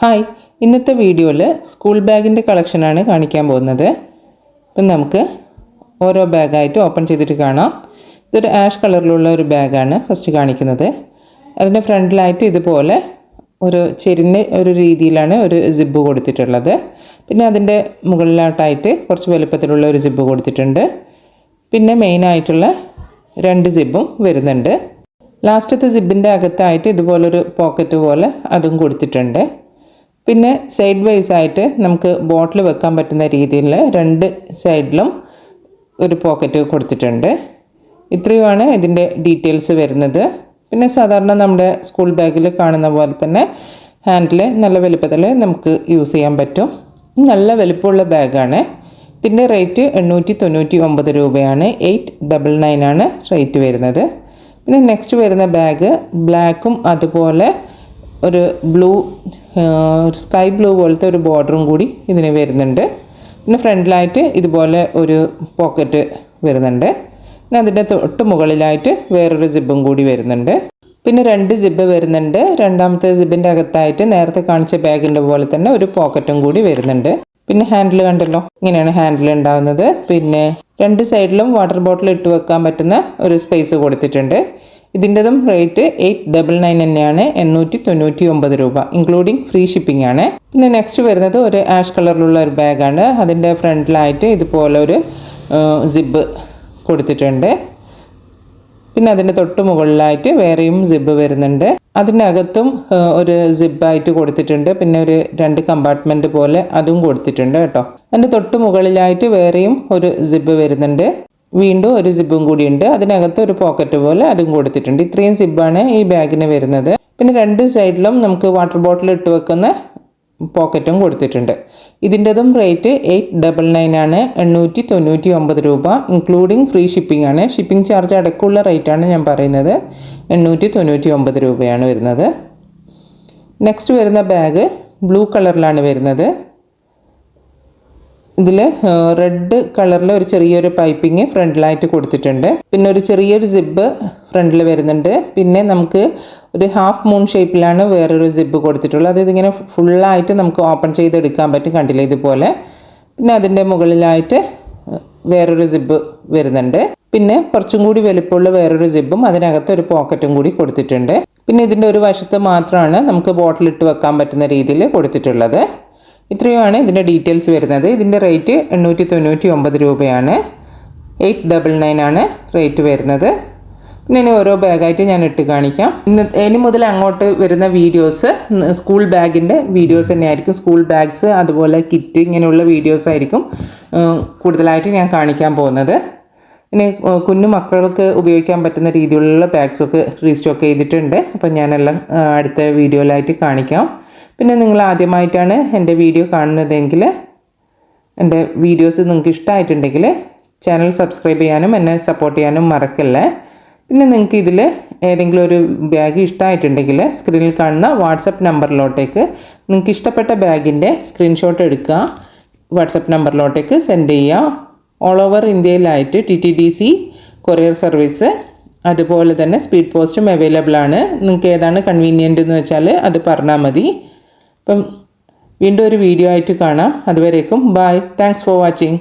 Hi. ഇന്നത്തെ വീഡിയോയിൽ school ബാഗിന്റെ കളക്ഷനാണ് കാണിക്കാൻ പോകുന്നത്. അപ്പം നമുക്ക് ഓരോ ബാഗായിട്ട് ഓപ്പൺ ചെയ്തിട്ട് കാണാം. ഇതൊരു ആഷ് കളറിലുള്ള ഒരു ബാഗാണ് ഫസ്റ്റ് കാണിക്കുന്നത്. അതിന്റെ ഫ്രണ്ടിലായിട്ട് ഇതുപോലെ ഒരു ചെരിഞ്ഞ ഒരു രീതിയിലാണ് ഒരു സിബ്ബ് കൊടുത്തിട്ടുള്ളത്. പിന്നെ അതിന്റെ മുകളിലോട്ടായിട്ട് കുറച്ച് വലുപ്പത്തിലുള്ള ഒരു സിബ്ബ് കൊടുത്തിട്ടുണ്ട്. പിന്നെ മെയിനായിട്ടുള്ള രണ്ട് സിബും വരുന്നുണ്ട്. ലാസ്റ്റത്തെ സിബിന്റെ അകത്തായിട്ട് ഇതുപോലൊരു പോക്കറ്റ് പോലെ അതും കൊടുത്തിട്ടുണ്ട്. പിന്നെ സൈഡ് വൈസ് ആയിട്ട് നമുക്ക് ബോട്ടിൽ വെക്കാൻ പറ്റുന്ന രീതിയിൽ രണ്ട് സൈഡിലും ഒരു പോക്കറ്റ് കൊടുത്തിട്ടുണ്ട്. ഇത്രയുമാണ് ഇതിന്റെ ഡീറ്റെയിൽസ് വരുന്നത്. പിന്നെ സാധാരണ നമ്മുടെ സ്കൂൾ ബാഗിൽ കാണുന്ന പോലെ തന്നെ ഹാൻഡിൽ നല്ല വലുപ്പത്തിൽ നമുക്ക് യൂസ് ചെയ്യാൻ പറ്റും. നല്ല വലുപ്പമുള്ള ബാഗാണ് ഇതിന്റെ റേറ്റ് എണ്ണൂറ്റി തൊണ്ണൂറ്റി ഒമ്പത് രൂപയാണ്. എയ്റ്റ് ഡബിൾ നയൻ ആണ് റേറ്റ് വരുന്നത്. പിന്നെ നെക്സ്റ്റ് വരുന്ന ബാഗ് ബ്ലാക്കും അതുപോലെ ഒരു ബ്ലൂ സ്കൈ ബ്ലൂ പോലത്തെ ഒരു ബോർഡറും കൂടി ഇതിന് വരുന്നുണ്ട്. പിന്നെ ഫ്രണ്ടിലായിട്ട് ഇതുപോലെ ഒരു പോക്കറ്റ് വരുന്നുണ്ട്. പിന്നെ അതിന്റെ തൊട്ട് മുകളിലായിട്ട് വേറൊരു സിബും കൂടി വരുന്നുണ്ട്. പിന്നെ രണ്ട് സിബ് വരുന്നുണ്ട്. രണ്ടാമത്തെ സിബിന്റെ അകത്തായിട്ട് നേരത്തെ കാണിച്ച ബാഗിന്റെ പോലെ തന്നെ ഒരു പോക്കറ്റും കൂടി വരുന്നുണ്ട്. പിന്നെ ഹാൻഡിൽ കണ്ടല്ലോ? ഇങ്ങനെയാണ് ഹാൻഡിൽ ഉണ്ടാവുന്നത്. പിന്നെ രണ്ട് സൈഡിലും വാട്ടർ ബോട്ടിൽ ഇട്ട് വെക്കാൻ പറ്റുന്ന ഒരു സ്പേസ് കൊടുത്തിട്ടുണ്ട്. ഇതിന്റെതും റേറ്റ് എയ്റ്റ് ഡബിൾ നയൻ തന്നെയാണ് എണ്ണൂറ്റി തൊണ്ണൂറ്റി ഒമ്പത് രൂപ ഇൻക്ലൂഡിങ് ഫ്രീ ഷിപ്പിംഗ് ആണ്. പിന്നെ നെക്സ്റ്റ് വരുന്നത് ഒരു ആഷ് കളറിലുള്ള ഒരു ബാഗാണ് അതിന്റെ ഫ്രണ്ടിലായിട്ട് ഇതുപോലെ ഒരു സിബ് കൊടുത്തിട്ടുണ്ട്. പിന്നെ അതിന്റെ തൊട്ട് മുകളിലായിട്ട് വേറെയും സിബ് വരുന്നുണ്ട്. അതിനകത്തും ഒരു സിബായിട്ട് കൊടുത്തിട്ടുണ്ട്. പിന്നെ ഒരു രണ്ട് കമ്പാർട്ട്മെന്റ് പോലെ അതും കൊടുത്തിട്ടുണ്ട് കേട്ടോ. അതിന്റെ തൊട്ട് മുകളിലായിട്ട് വേറെയും ഒരു സിബ് വരുന്നുണ്ട്. വീണ്ടും ഒരു സിബും കൂടി ഉണ്ട്. അതിനകത്ത് ഒരു പോക്കറ്റ് പോലെ അതും കൊടുത്തിട്ടുണ്ട്. ഇത്രയും സിബാണ് ഈ ബാഗിന് വരുന്നത്. പിന്നെ രണ്ട് സൈഡിലും നമുക്ക് വാട്ടർ ബോട്ടിൽ ഇട്ട് വെക്കുന്ന പോക്കറ്റും കൊടുത്തിട്ടുണ്ട്. ഇതിന്റെതും റേറ്റ് എയ്റ്റ് ഡബിൾ നയൻ ആണ്. എണ്ണൂറ്റി തൊണ്ണൂറ്റി ഒമ്പത് രൂപ. ഇൻക്ലൂഡിങ് ഫ്രീ ഷിപ്പിംഗ് ആണ്. ഷിപ്പിംഗ് ചാർജ് അടക്കമുള്ള റേറ്റാണ് ഞാൻ പറയുന്നത്. എണ്ണൂറ്റി തൊണ്ണൂറ്റി ഒമ്പത് രൂപയാണ് വരുന്നത്. നെക്സ്റ്റ് വരുന്ന ബാഗ് ബ്ലൂ കളറിലാണ് വരുന്നത്. ഇതിൽ റെഡ് കളറിൽ ഒരു ചെറിയൊരു പൈപ്പിംഗ് ഫ്രണ്ടിലായിട്ട് കൊടുത്തിട്ടുണ്ട്. പിന്നെ ഒരു ചെറിയൊരു സിബ്ബ് ഫ്രണ്ടിൽ വരുന്നുണ്ട്. പിന്നെ നമുക്ക് ഒരു ഹാഫ് മൂൺ ഷേപ്പിലാണ് വേറൊരു സിബ്ബ് കൊടുത്തിട്ടുള്ളത്. അത് ഇതിങ്ങനെ ഫുള്ളായിട്ട് നമുക്ക് ഓപ്പൺ ചെയ്തെടുക്കാൻ പറ്റും. കണ്ടില്ല ഇതുപോലെ? പിന്നെ അതിന്റെ മുകളിലായിട്ട് വേറൊരു സിബ്ബ് വരുന്നുണ്ട്. പിന്നെ കുറച്ചും കൂടി വലുപ്പമുള്ള വേറൊരു സിബ്ബും അതിനകത്ത് ഒരു പോക്കറ്റും കൂടി കൊടുത്തിട്ടുണ്ട്. പിന്നെ ഇതിന്റെ ഒരു വശത്ത് മാത്രമാണ് നമുക്ക് ബോട്ടിലിട്ട് വെക്കാൻ പറ്റുന്ന രീതിയിൽ കൊടുത്തിട്ടുള്ളത്. ഇത്രയുമാണ് ഇതിന്റെ ഡീറ്റെയിൽസ് വരുന്നത്. ഇതിന്റെ റേറ്റ് എണ്ണൂറ്റി തൊണ്ണൂറ്റി ഒമ്പത് രൂപയാണ്. എയ്റ്റ് ഡബിൾ നയൻ ആണ് റേറ്റ് വരുന്നത്. പിന്നെ ഇനി ഓരോ ബാഗായിട്ട് ഞാൻ ഇട്ട് കാണിക്കാം. ഇന്ന് ഇനി മുതൽ അങ്ങോട്ട് വരുന്ന വീഡിയോസ് സ്കൂൾ ബാഗിന്റെ വീഡിയോസ് തന്നെയായിരിക്കും. സ്കൂൾ ബാഗ്സ് അതുപോലെ കിറ്റ് ഇങ്ങനെയുള്ള വീഡിയോസ് ആയിരിക്കും കൂടുതലായിട്ട് ഞാൻ കാണിക്കാൻ പോകുന്നത്. ഇനി കുഞ്ഞു മക്കൾക്ക് ഉപയോഗിക്കാൻ പറ്റുന്ന രീതിയിലുള്ള ബാഗ്സൊക്കെ റീസ്റ്റോക്ക് ചെയ്തിട്ടുണ്ട്. അപ്പം ഞാനെല്ലാം അടുത്ത വീഡിയോയിലായിട്ട് കാണിക്കാം. പിന്നെ നിങ്ങൾ ആദ്യമായിട്ടാണ് എന്റെ വീഡിയോ കാണുന്നതെങ്കിൽ എന്റെ വീഡിയോസ് നിങ്ങൾക്ക് ഇഷ്ടമായിട്ടുണ്ടെങ്കിൽ ചാനൽ സബ്സ്ക്രൈബ് ചെയ്യാനും എന്നെ സപ്പോർട്ട് ചെയ്യാനും മറക്കല്ലേ. പിന്നെ നിങ്ങൾക്ക് ഇതിൽ ഏതെങ്കിലും ഒരു ബാഗ് ഇഷ്ടമായിട്ടുണ്ടെങ്കിൽ സ്ക്രീനിൽ കാണുന്ന വാട്സപ്പ് നമ്പറിലോട്ടേക്ക് നിങ്ങൾക്ക് ഇഷ്ടപ്പെട്ട ബാഗിന്റെ സ്ക്രീൻഷോട്ട് എടുക്കുക. വാട്സപ്പ് നമ്പറിലോട്ടേക്ക് സെൻഡ് ചെയ്യുക. All over ഇന്ത്യയിലായിട്ട് T T D C courier service അതുപോലെ തന്നെ സ്പീഡ് പോസ്റ്റും അവൈലബിൾ ആണ്. നിങ്ങൾക്ക് ഏതാണ് കൺവീനിയന്റ് എന്ന് വെച്ചാൽ അത് പറഞ്ഞാൽ മതി. അപ്പം വീണ്ടും ഒരു വീഡിയോ ആയിട്ട് കാണാം. അതുവരേക്കും ബായ് താങ്ക്സ് ഫോർ വാച്ചിങ്